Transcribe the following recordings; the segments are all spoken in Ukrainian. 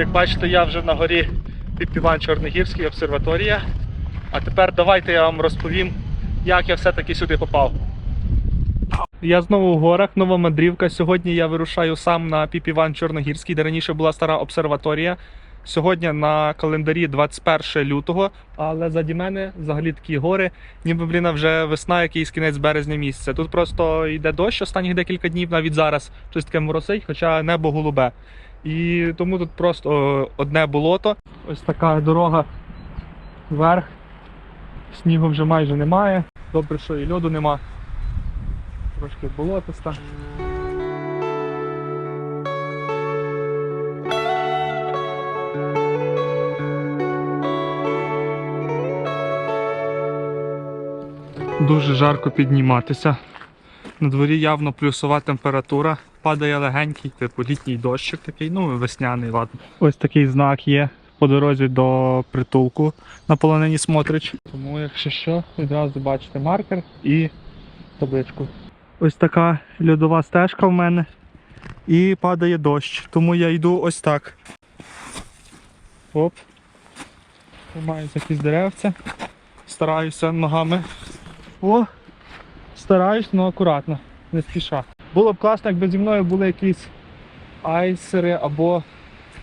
як бачите, я вже на горі Піпіван Чорногірський обсерваторія. А тепер давайте я вам розповім, як я все-таки сюди попав. Я знову в горах, нова мандрівка. Сьогодні я вирушаю сам на Піпіван Чорногірський, де раніше була стара обсерваторія. Сьогодні на календарі 21 лютого, але заді мене взагалі такі гори, ніби блін, вже весна, якийсь кінець березня місяця. Тут просто йде дощ останніх декілька днів, навіть зараз щось таке моросить, хоча небо голубе. І тому тут просто одне болото. Ось така дорога вверх. Снігу вже майже немає. Добре, що і льоду нема. Трошки болотиста. Дуже жарко підніматися. На дворі явно плюсова температура. Падає легенький, типу літній дощик такий, ну весняний, ладно. Ось такий знак є по дорозі до притулку на полонині Смотрич. Тому, якщо що, відразу бачите маркер і табличку. Ось така льодова стежка в мене. І падає дощ. Тому я йду ось так. Оп. Тримаюся якісь деревця. Стараюся ногами. О! Стараюсь, але акуратно, не спіша. Було б класно, якби зі мною були якісь айсери або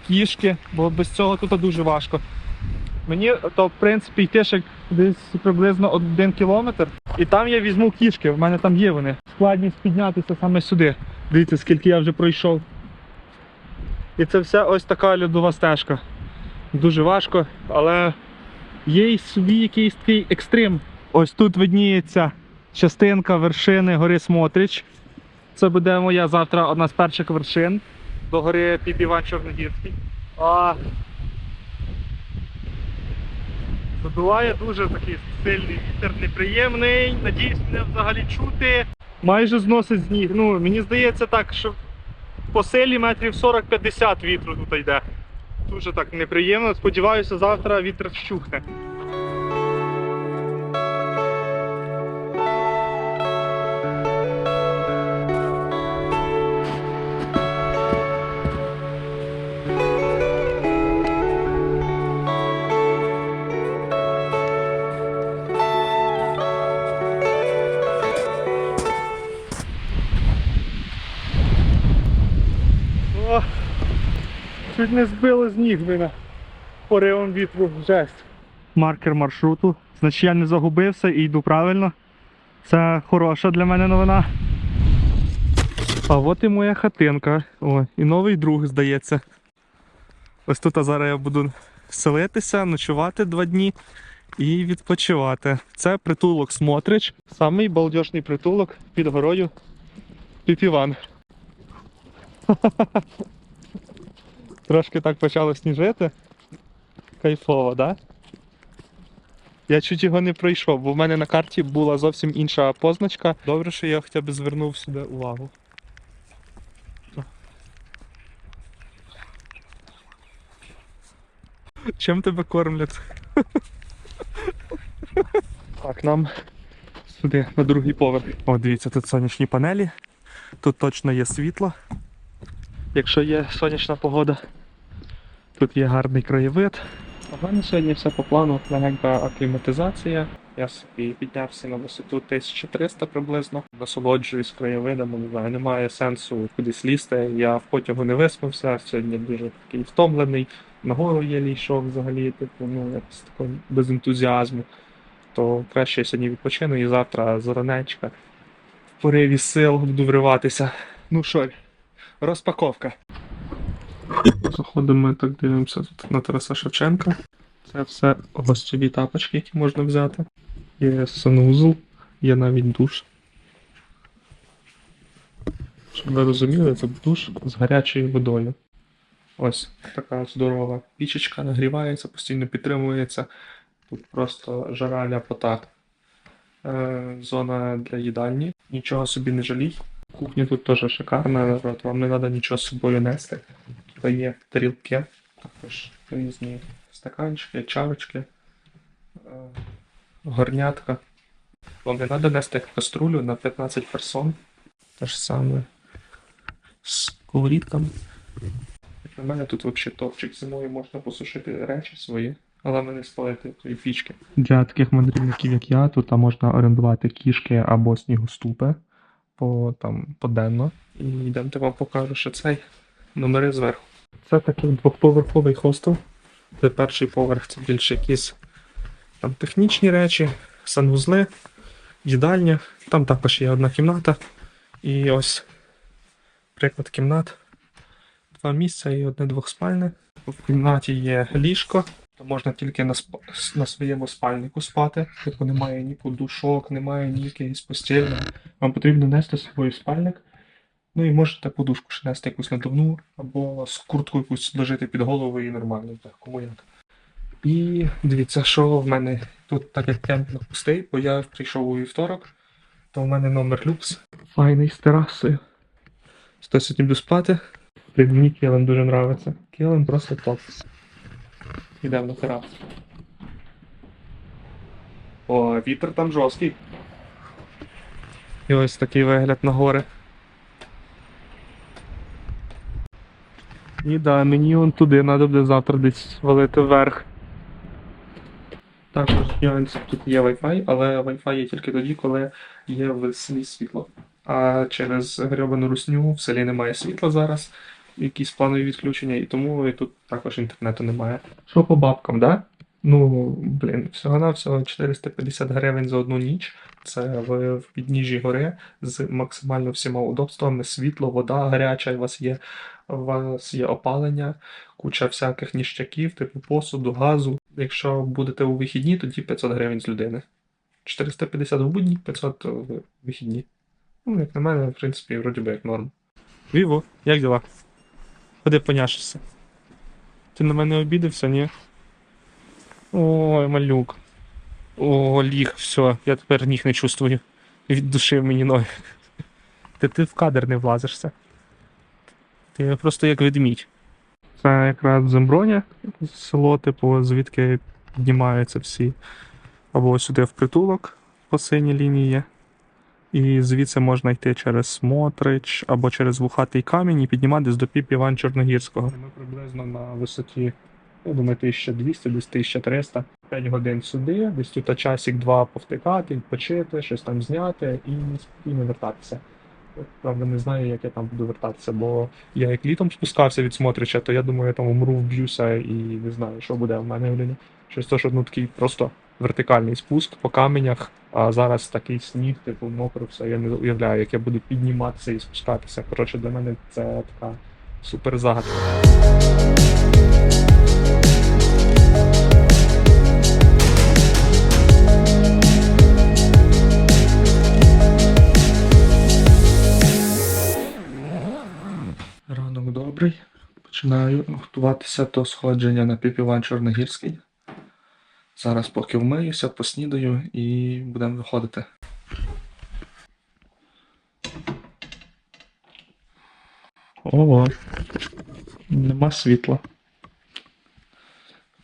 кішки, бо без цього тут дуже важко. Мені то в принципі йти ще десь приблизно один кілометр. І там я візьму кішки, в мене там є вони. Складність піднятися саме сюди. Дивіться, скільки я вже пройшов. І це все ось така льодова стежка. Дуже важко, але є й собі якийсь такий екстрим. Ось тут видніється частинка вершини гори Смотрич. Це буде моя завтра одна з перших вершин до гори Піпіван Чорногірський. А задуває дуже такий сильний вітер, неприємний. Надіюсь, мене взагалі чути. Майже зносить сніг. Ну, мені здається так, що по силі метрів 40-50 вітру тут йде. Дуже так неприємно. Сподіваюся, завтра вітер вщухне. Чуть не збило з ніг мене поривом вітру жесть. Маркер маршруту. Значить я не загубився і йду правильно. Це хороша для мене новина. А от і моя хатинка. О, і новий друг, здається. Ось тут а зараз я буду селитися, ночувати два дні і відпочивати. Це притулок Смотрич. Самий балдежний притулок під горою Піпіван. Трошки так почало сніжити. Кайфово, да? Я чуть його не пройшов, бо в мене на карті була зовсім інша позначка. Добре, що я хоча б звернув сюди увагу. Чим тебе кормлять? Так, нам сюди, на другий поверх. О, дивіться, тут сонячні панелі. Тут точно є світло. Якщо є сонячна погода, тут є гарний краєвид. В мене сьогодні все по плану, легенька акліматизація. Я собі піднявся на висоту 1300 приблизно. Насолоджуюсь краєвидами, не знаю, немає сенсу кудись лізти. Я в потягу не виспався, сьогодні дуже такий втомлений. Нагору єлі йшов взагалі, типу, ну якось тако без ентузіазму. То краще я сьогодні відпочину і завтра заранечка в пориві сил буду вриватися. Ну що, розпаковка. Заходимо, так дивимося тут на Тараса Шевченка. Це все гостьові тапочки, які можна взяти. Є санузел, є навіть душ. Щоб ви розуміли, це душ з гарячою водою. Ось така здорова пічечка нагрівається, постійно підтримується. Тут просто жара ляпота. Е, зона для їдальні. Нічого собі не жалій. Кухня тут теж шикарна, народ, вам не треба нічого з собою нести. Тут є тарілки, також різні стаканчики, чарочки, е, горнятка. Вам не треба нести каструлю на 15 персон. Те ж саме з сковорідками. У мене тут взагалі топчик зимою можна посушити речі свої, але мене спалити тої пічки. Для таких мандрівників, як я, тут можна орендувати кішки або снігоступи по там поденно. І йдемте вам покажу, що цей номери зверху. Це такий двохповерховий хостел. Це перший поверх, це більше якісь там технічні речі, санвузли, їдальня. Там також є одна кімната. І ось приклад кімнат. Два місця і одне двохспальне. В кімнаті є ліжко, можна тільки на, сп... на своєму спальнику спати. Типу немає ні подушок, немає ні якоїсь постільної. Вам потрібно нести з собою спальник. Ну і можете подушку ще нести якусь надувну, або з курткою якусь ложити під голову і нормально, так, кому як. І дивіться, що в мене тут, так як кемпінг пустий, бо я прийшов у вівторок, то в мене номер люкс. Файний з терасою. Сто сьогодні буду спати. Мені килим дуже подобається. Килим просто топ. Йдемо на терасу. О, вітер там жорсткий. І ось такий вигляд на гори. І да, мені вон туди треба буде завтра десь валити вверх. Також нюанс, тут є Wi-Fi, але Wi-Fi є тільки тоді, коли є в селі світло. А через грьобану русню в селі немає світла зараз, якісь планові відключення, і тому і тут також інтернету немає. Що по бабкам, да? Ну, блін, всього-навсього 450 гривень за одну ніч. Це в, в підніжжі гори з максимально всіма удобствами, світло, вода гаряча, у вас є, у вас є опалення, куча всяких ніштяків, типу посуду, газу. Якщо будете у вихідні, тоді 500 гривень з людини. 450 в будні, 500 в вихідні. Ну, як на мене, в принципі, вроді би як норм. Віво, як діла? Ходи поняшишся. Ти на мене обідався, ні? Ой, малюк. О, ліг, все, я тепер ніг не чувствую. Віддушив мені ноги. Ти, ти в кадр не влазишся. Ти просто як ведмідь. Це якраз Земброня, село, типу, звідки піднімаються всі. Або сюди в притулок по синій лінії. І звідси можна йти через Смотрич або через Вухатий камінь і підніматись до піп Іван Чорногірського. Ми приблизно на висоті, я думаю, 1200, десь 1300. 5 годин сюди, десь тут часик-два повтикати, відпочити, щось там зняти і спокійно вертатися. Правда, не знаю, як я там буду вертатися, бо я як літом спускався від Смотрича, то я думаю, я там умру, вб'юся і не знаю, що буде в мене в блін. Через те, що ну такий просто вертикальний спуск по каменях, а зараз такий сніг, типу мокро, все. Я не уявляю, як я буду підніматися і спускатися. Коротше, для мене це така супер загадка. Ранок добрий. Починаю готуватися до сходження на піпіван Чорногірський. Зараз поки вмиюся, поснідаю і будемо виходити. Ого, нема світла.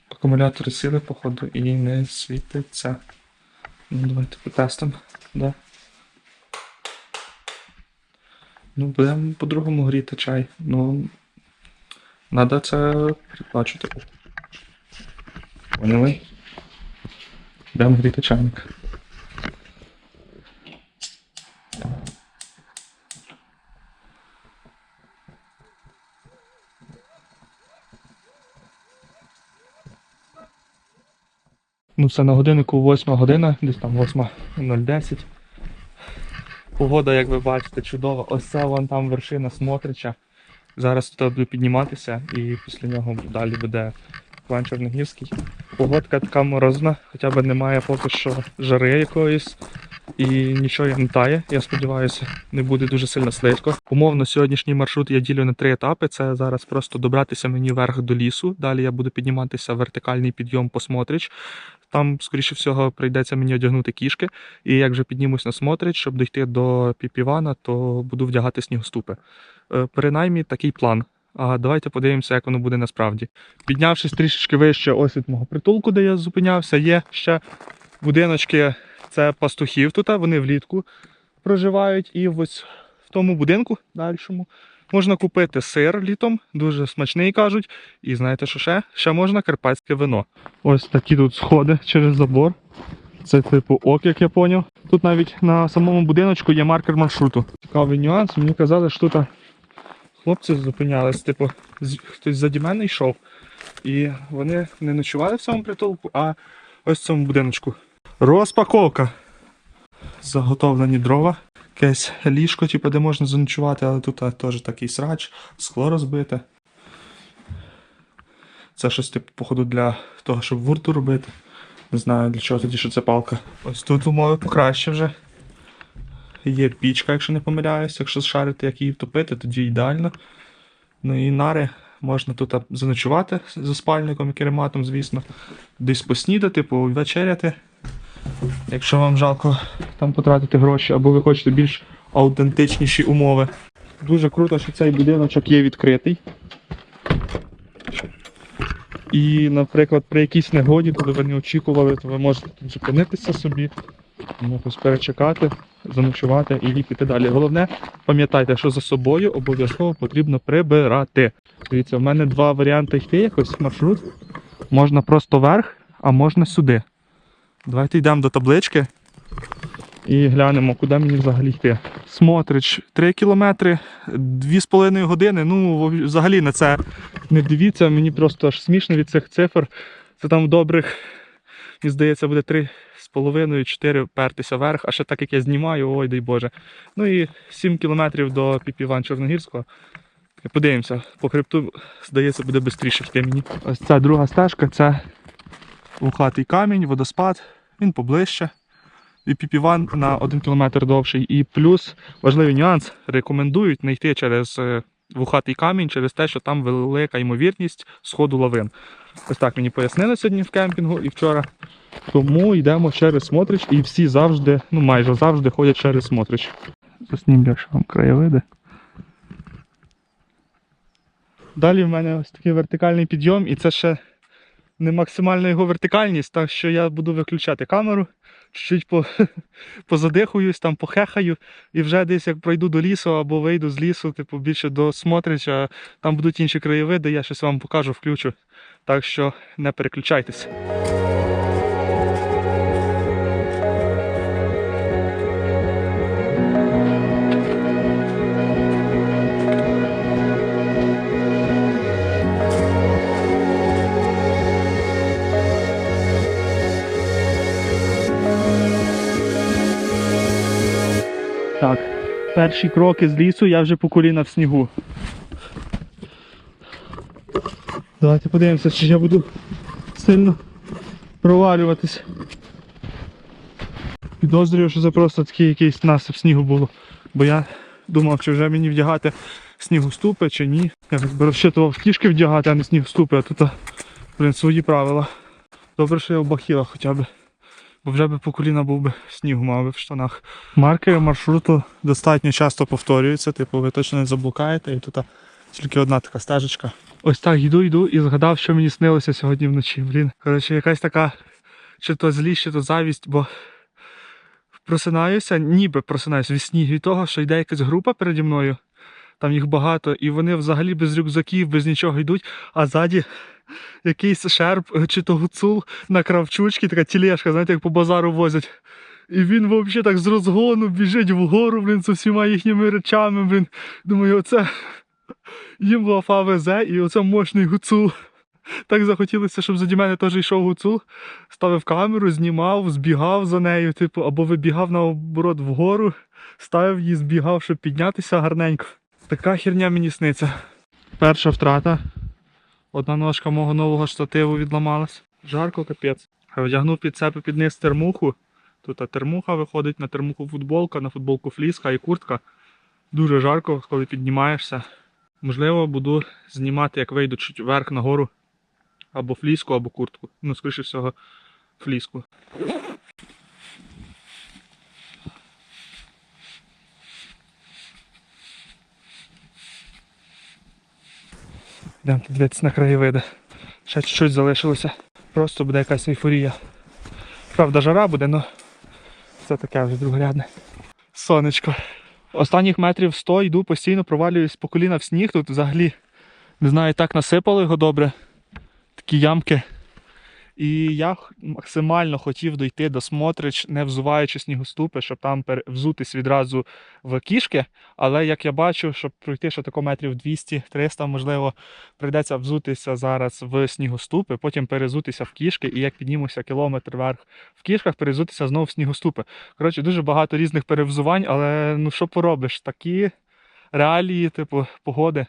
Акумулятори сіли, походу, і не світиться. Ну, давайте потестимо. Да. Ну, будемо по-другому гріти чай. Ну. Надо це передбачити. Поняли? Будемо гріти чайник. Ну, це на годиннику 8 година, десь там 8.010. Погода, як ви бачите, чудова. Ось це вон там вершина Смотрича. Зараз туди буду підніматися і після нього далі буде план Чорногірський. Погодка така морозна, хоча б немає поки що жари якоїсь і нічого не тає. Я сподіваюся, не буде дуже сильно слизько. Умовно, сьогоднішній маршрут я ділю на три етапи. Це зараз просто добратися мені вверх до лісу. Далі я буду підніматися вертикальний підйом по Смотрич. Там, скоріше всього, прийдеться мені одягнути кішки. І як вже піднімусь на Смотрич, щоб дійти до Піпівана, то буду вдягати снігоступи. Е, Принаймні такий план. А давайте подивимося, як воно буде насправді. Піднявшись трішечки вище, ось від мого притулку, де я зупинявся, є ще будиночки. Це пастухів тут, вони влітку проживають. І ось в тому будинку дальшому Можна купити сир літом, дуже смачний кажуть. І знаєте, що ще? Ще можна карпатське вино. Ось такі тут сходи через забор. Це типу ок, як я поняв. Тут навіть на самому будиночку є маркер маршруту. Цікавий нюанс. Мені казали, що тут хлопці зупинялись, типу, хтось заді мене йшов. І вони не ночували в цьому притулку, а ось в цьому будиночку. Розпаковка. Заготовлені дрова. Якесь ліжко, типу, де можна заночувати, але тут теж такий срач, скло розбите. Це щось, типу, походу, для того, щоб вурту робити. Не знаю для чого тоді, що це палка. Ось тут умови покраще вже. Є пічка, якщо не помиляюсь, якщо шарити, як її втопити, тоді ідеально. Ну і нари можна тут заночувати за спальником і керематом, звісно. Десь поснідати, повечеряти. Якщо вам жалко там потратити гроші, або ви хочете більш аутентичніші умови. Дуже круто, що цей будиночок є відкритий. І, наприклад, при якійсь негоді, коли ви не очікували, то ви можете тут зупинитися собі, якось перечекати, заночувати і піти далі. Головне, пам'ятайте, що за собою обов'язково потрібно прибирати. Дивіться, в мене два варіанти йти, якось маршрут. Можна просто вверх, а можна сюди. Давайте йдемо до таблички і глянемо, куди мені взагалі йти. Смотрич 3 кілометри, 2,5 години. Ну, взагалі на це не дивіться, мені просто аж смішно від цих цифр. Це там добрих, мені здається, буде 3,5-4 пертися вверх, а ще так як я знімаю, ой дай Боже. Ну і 7 кілометрів до Піпіван Чорногірського. Подивимося, по хребту, здається, буде швидше йти мені. Ось ця друга стежка, це вухатий камінь, водоспад, він поближче. І піпіван на 1 кілометр довший. І плюс важливий нюанс, рекомендують не йти через е, вухатий камінь, через те, що там велика ймовірність сходу лавин. Ось так мені пояснили сьогодні в кемпінгу і вчора. Тому йдемо через Смотрич і всі завжди, ну майже завжди ходять через Смотрич. Заснімлю ще вам краєвиди. Далі в мене ось такий вертикальний підйом, і це ще не максимальна його вертикальність, так що я буду виключати камеру, чуть-чуть по, позадихуюсь, там похехаю, і вже десь як пройду до лісу або вийду з лісу, типу більше до Смотрича, там будуть інші краєвиди, я щось вам покажу, включу. Так що не переключайтесь. Так, перші кроки з лісу, я вже по коліна в снігу. Давайте подивимося, чи я буду сильно провалюватись. Підозрюю, що це просто такий якийсь насип снігу було. Бо я думав, чи вже мені вдягати снігоступи чи ні. Я якби розчитував кішки вдягати, а не снігоступи, а тут а, блін, свої правила. Добре, що я в бахілах хоча б. Бо вже би по коліна був би снігу мав би в штанах. Маркери маршруту достатньо часто повторюються, типу ви точно не заблукаєте, і тут тільки одна така стежечка. Ось так йду, йду і згадав, що мені снилося сьогодні вночі. Блін. Коротше, якась така чи то злість, чи то завість, бо просинаюся, ніби просинаюся від сні від того, що йде якась група переді мною. Там їх багато, і вони взагалі без рюкзаків, без нічого йдуть, а ззаді якийсь шерп е, чи то гуцул на кравчучці, така тілешка, знаєте, як по базару возять. І він взагалі так з розгону біжить вгору, блін, з усіма їхніми речами, блін. Думаю, оце їм лафа везе, і оце мощний гуцул. Так захотілося, щоб заді мене теж йшов гуцул, ставив камеру, знімав, збігав за нею, типу, або вибігав наоборот вгору, ставив її, збігав, щоб піднятися гарненько. Така херня мені сниться. Перша втрата. Одна ножка мого нового штативу відламалась. Жарко капець. Вдягнув під себе під низ термуху. Тут термуха виходить, на термуху футболка, на футболку фліска і куртка. Дуже жарко, коли піднімаєшся. Можливо, буду знімати, як вийду чуть вверх нагору. Або фліску, або куртку. Ну, скоріше всього, фліску. Йдемо дивитися на краєвиди. Ще чуть-чуть залишилося. Просто буде якась ейфорія. Правда, жара буде, але це таке вже другорядне. Сонечко Останніх метрів 100 йду постійно, провалююсь по коліна в сніг. Тут взагалі, не знаю, так насипало його добре. Такі ямки. І я максимально хотів дойти до Смотрич, не взуваючи снігоступи, щоб там взутись відразу в кішки. Але як я бачу, щоб пройти ще тако метрів 200-300, можливо, прийдеться взутися зараз в снігоступи, потім перезутися в кішки, і як піднімуся кілометр вверх в кішках, перезутися знову в снігоступи. Коротше, дуже багато різних перевзувань, але ну що поробиш? Такі реалії, типу, погоди.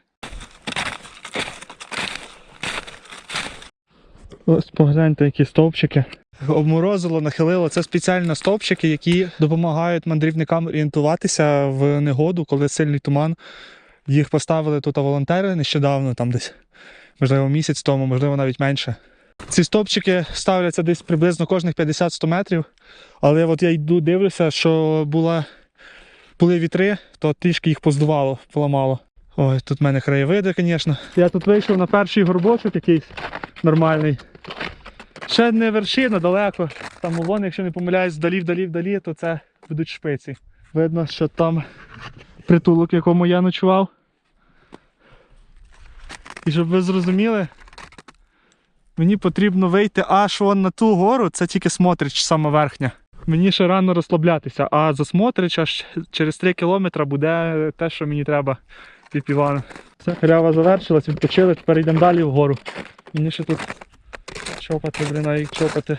Ось погляньте, які стовпчики. Обморозило, нахилило. Це спеціально стовпчики, які допомагають мандрівникам орієнтуватися в негоду, коли сильний туман. Їх поставили тут волонтери нещодавно, там десь, можливо, місяць тому, можливо, навіть менше. Ці стовпчики ставляться десь приблизно кожних 50-100 метрів. Але от я йду, дивлюся, що була, були вітри, то трішки їх поздувало, поламало. Ой, тут в мене краєвиди, звісно. Я тут вийшов на перший горбочок якийсь нормальний. Ще не вершина, далеко. Там вон, якщо не помиляюсь, вдалі, вдалі, вдалі, то це будуть шпиці. Видно, що там притулок, в якому я ночував. І щоб ви зрозуміли, мені потрібно вийти аж вон на ту гору, це тільки Смотрич, сама верхня. Мені ще рано розслаблятися, а за Смотрич аж через 3 кілометри буде те, що мені треба піп Івана. Все, халява завершилась, відпочили, тепер йдемо далі вгору. Мені ще тут чопати, блін, а як чопати.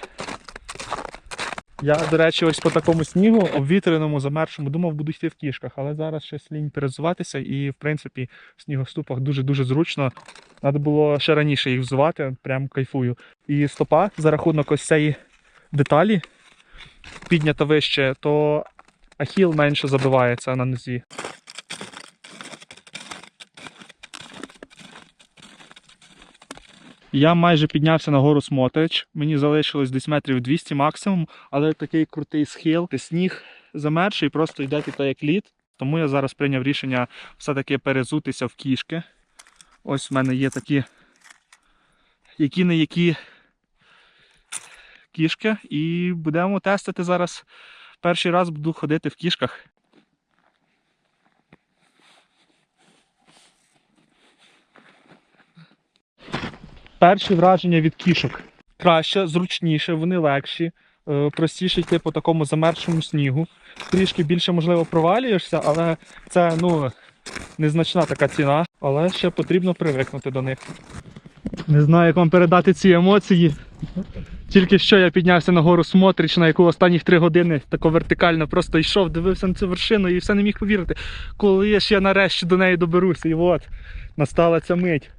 Я, до речі, ось по такому снігу, обвітреному, замершому, думав, буду йти в кішках, але зараз щось лінь перезуватися і, в принципі, в снігоступах дуже-дуже зручно. Треба було ще раніше їх взувати, прям кайфую. І стопа за рахунок ось цієї деталі піднята вище, то ахіл менше забивається на нозі. Я майже піднявся на гору Смотрич. Мені залишилось десь метрів 200 максимум, але такий крутий схил. Сніг замерший, просто йде тут як лід. Тому я зараз прийняв рішення все-таки перезутися в кішки. Ось в мене є такі які не які кішки. І будемо тестити зараз. Перший раз буду ходити в кішках. Перші враження від кішок. Краще, зручніше, вони легші, е, простіше йти по такому замерзшому снігу. Трішки більше, можливо, провалюєшся, але це ну, незначна така ціна. Але ще потрібно привикнути до них. Не знаю, як вам передати ці емоції. Тільки що я піднявся на гору Смотрич, на яку останніх три години тако вертикально просто йшов, дивився на цю вершину і все не міг повірити, коли я нарешті до неї доберуся. І от настала ця мить.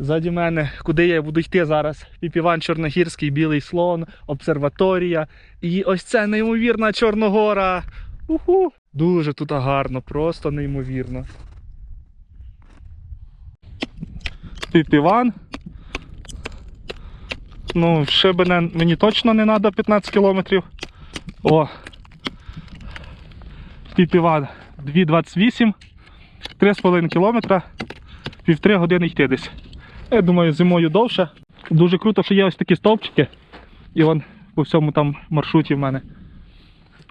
Ззаді мене, куди я буду йти зараз? Піпіван Чорногірський, Білий Слон, обсерваторія. І ось це неймовірна Чорногора. Уху! Дуже тут гарно, просто неймовірно. Піпіван. Ну, ще мене, мені точно не треба 15 кілометрів. О! Піпіван 2,28, 3,5 кілометра, півтори години йти десь. Я думаю, зимою довше. Дуже круто, що є ось такі стовпчики. І вон по всьому там маршруті в мене.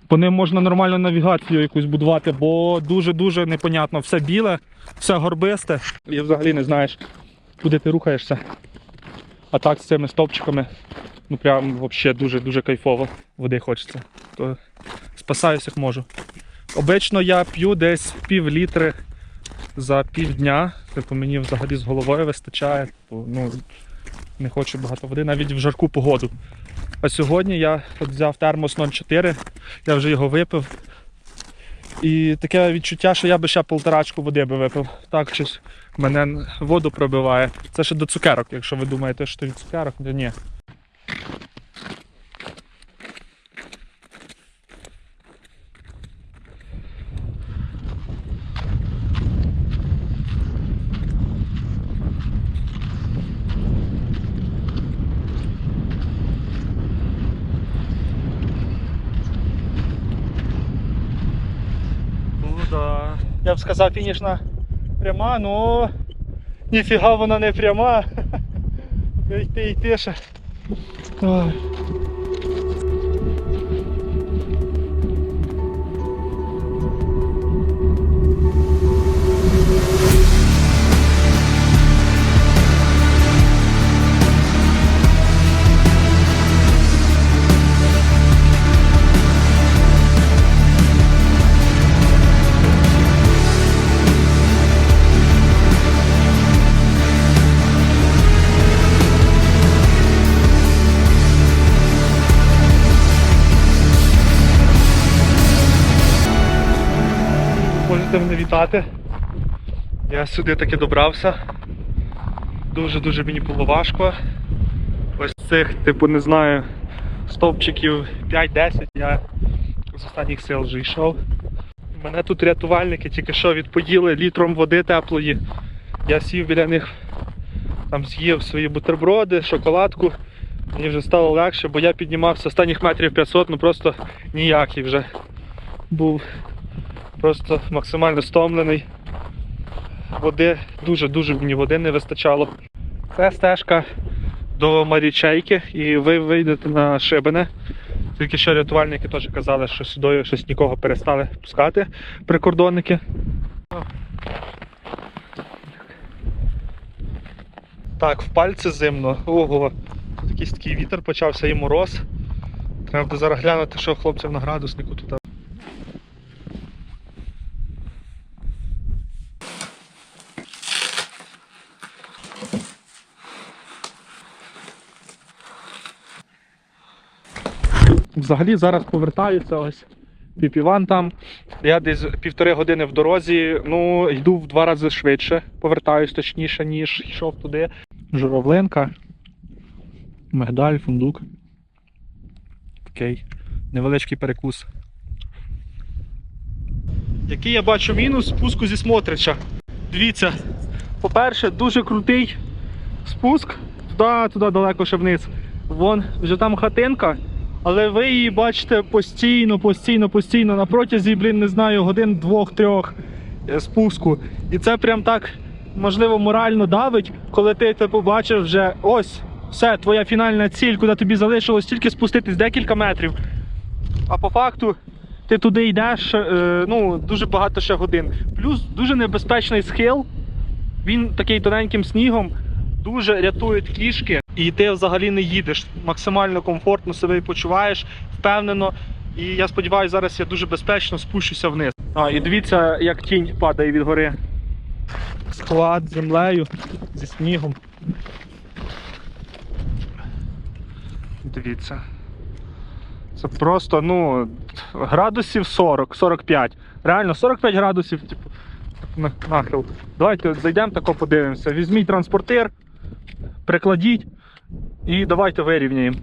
По ним можна нормально навігацію якусь будувати, бо дуже-дуже непонятно. Все біле, все горбисте. І взагалі не знаєш, куди ти рухаєшся. А так з цими стовпчиками, ну прям взагалі дуже-дуже кайфово. Води хочеться. То спасаюсь як можу. Обично я п'ю десь пів літри за півдня. Типу мені взагалі з головою вистачає. Типу, ну, не хочу багато води, навіть в жарку погоду. А сьогодні я от взяв термос 0,4, я вже його випив. І таке відчуття, що я би ще полторачку води би випив. Так щось мене воду пробиває. Це ще до цукерок, якщо ви думаєте, що від цукерок, то ні. Ну да. Я б сказав, фінішна пряма, ну ніфіга вона не пряма. Йти йти ще. Ой. Можете мене вітати. Я сюди таки добрався. Дуже-дуже мені було важко. Ось цих, типу, не знаю, стовпчиків 5-10 я з останніх сил вже йшов. Мене тут рятувальники тільки що відпоїли літром води теплої. Я сів біля них, там з'їв свої бутерброди, шоколадку. Мені вже стало легше, бо я піднімався останніх метрів 500, ну просто ніякий вже був просто максимально стомлений. Води, дуже-дуже мені води не вистачало. Це стежка до Марічейки, і ви вийдете на Шибене. Тільки що рятувальники теж казали, що сюди щось нікого перестали пускати прикордонники. Так, в пальці зимно. Ого, тут якийсь такий вітер почався і мороз. Треба зараз глянути, що хлопців на градуснику тут. Взагалі зараз повертаються ось піпіван там. Я десь півтори години в дорозі, ну йду в два рази швидше, повертаюсь точніше, ніж йшов туди. Журавлинка, мигдаль, фундук. Окей. Невеличкий перекус. Який я бачу мінус спуску зі Смотрича. Дивіться, по-перше, дуже крутий спуск туди, туди далеко ще вниз. Вон вже там хатинка. Але ви її бачите постійно, постійно, постійно на протязі, блін, не знаю, годин двох-трьох е, спуску. І це прям так, можливо, морально давить, коли ти це побачив вже ось, все, твоя фінальна ціль, куди тобі залишилось тільки спуститись декілька метрів. А по факту ти туди йдеш е, ну, дуже багато ще годин. Плюс дуже небезпечний схил. Він такий тоненьким снігом, дуже рятують кішки, і ти взагалі не їдеш. Максимально комфортно себе почуваєш, впевнено. І я сподіваюся, зараз я дуже безпечно спущуся вниз. А, і дивіться, як тінь падає від гори. Склад з землею, зі снігом. Дивіться. Це просто, ну, градусів 40-45. Реально 45 градусів, типу, на- нахил. Давайте зайдемо тако подивимося. Візьміть транспортир, прикладіть і давайте вирівняємо.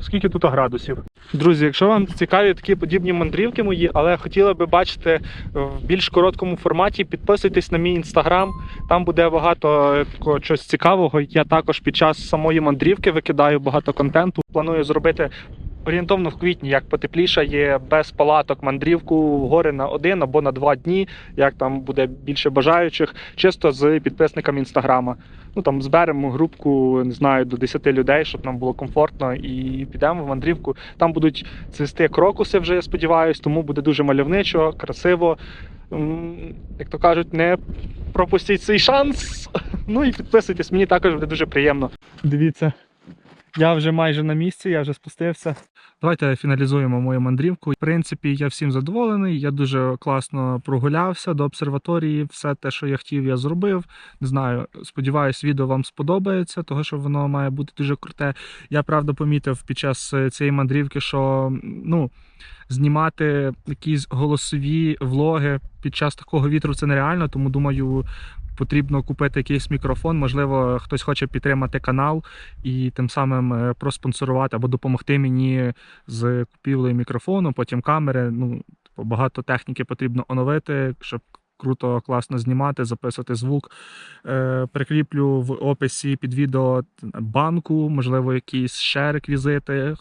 Скільки тут градусів? Друзі, якщо вам цікаві такі подібні мандрівки мої, але хотіли би бачити в більш короткому форматі, підписуйтесь на мій інстаграм. Там буде багато е, чогось цікавого. Я також під час самої мандрівки викидаю багато контенту. Планую зробити орієнтовно в квітні, як потеплішає, без палаток мандрівку гори на один або на два дні, як там буде більше бажаючих, чисто з підписниками інстаграма. Ну там зберемо групку, не знаю, до 10 людей, щоб нам було комфортно, і підемо в мандрівку. Там будуть цвісти крокуси, вже я сподіваюся, тому буде дуже мальовничо, красиво. Як то кажуть, не пропустіть цей шанс. Ну і підписуйтесь, мені також буде дуже приємно. Дивіться, я вже майже на місці, я вже спустився. Давайте фіналізуємо мою мандрівку. В принципі, я всім задоволений. Я дуже класно прогулявся до обсерваторії. Все те, що я хотів, я зробив. Не знаю, сподіваюсь, відео вам сподобається, того що воно має бути дуже круте. Я правда помітив під час е, цієї мандрівки, що ну. Знімати якісь голосові влоги під час такого вітру це нереально, тому думаю, потрібно купити якийсь мікрофон. Можливо, хтось хоче підтримати канал і тим самим е, проспонсорувати або допомогти мені з купівлею мікрофону, потім камери. Ну, типу, багато техніки потрібно оновити, щоб круто, класно знімати, записувати звук. Е, прикріплю в описі під відео банку, можливо, якісь ще реквізити.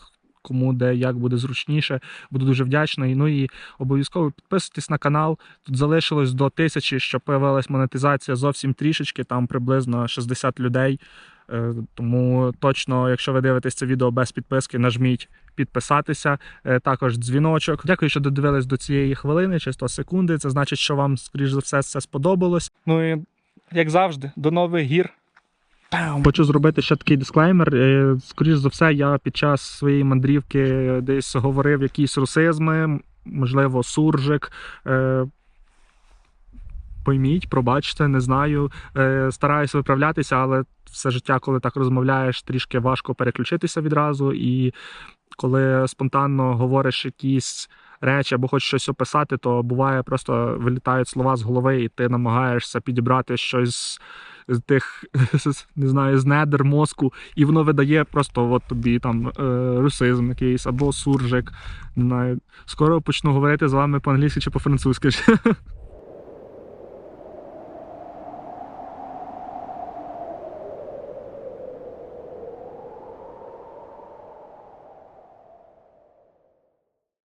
Кому де як буде зручніше, буду дуже вдячний. Ну і обов'язково підписуйтесь на канал. Тут залишилось до тисячі, щоб появилась монетизація зовсім трішечки, там приблизно 60 людей. Е, Тому точно, якщо ви дивитесь це відео без підписки, нажміть підписатися. Е, Також дзвіночок. Дякую, що додивились до цієї хвилини, чи 100 секунди. Це значить, що вам, скоріш за все, це сподобалось. Ну і як завжди, до нових гір. Хочу зробити ще такий дисклеймер. Е, Скоріш за все, я під час своєї мандрівки десь говорив якісь русизми, можливо, суржик. Е, Пойміть, пробачте, не знаю. Е, Стараюся виправлятися, але все життя, коли так розмовляєш, трішки важко переключитися відразу. І коли спонтанно говориш якісь речі або хочеш щось описати, то буває просто вилітають слова з голови, і ти намагаєшся підібрати щось з тих, не знаю, з недр мозку, і воно видає просто от тобі там е, русизм якийсь або суржик. Не знаю. Скоро почну говорити з вами по-англійськи чи по-французьки.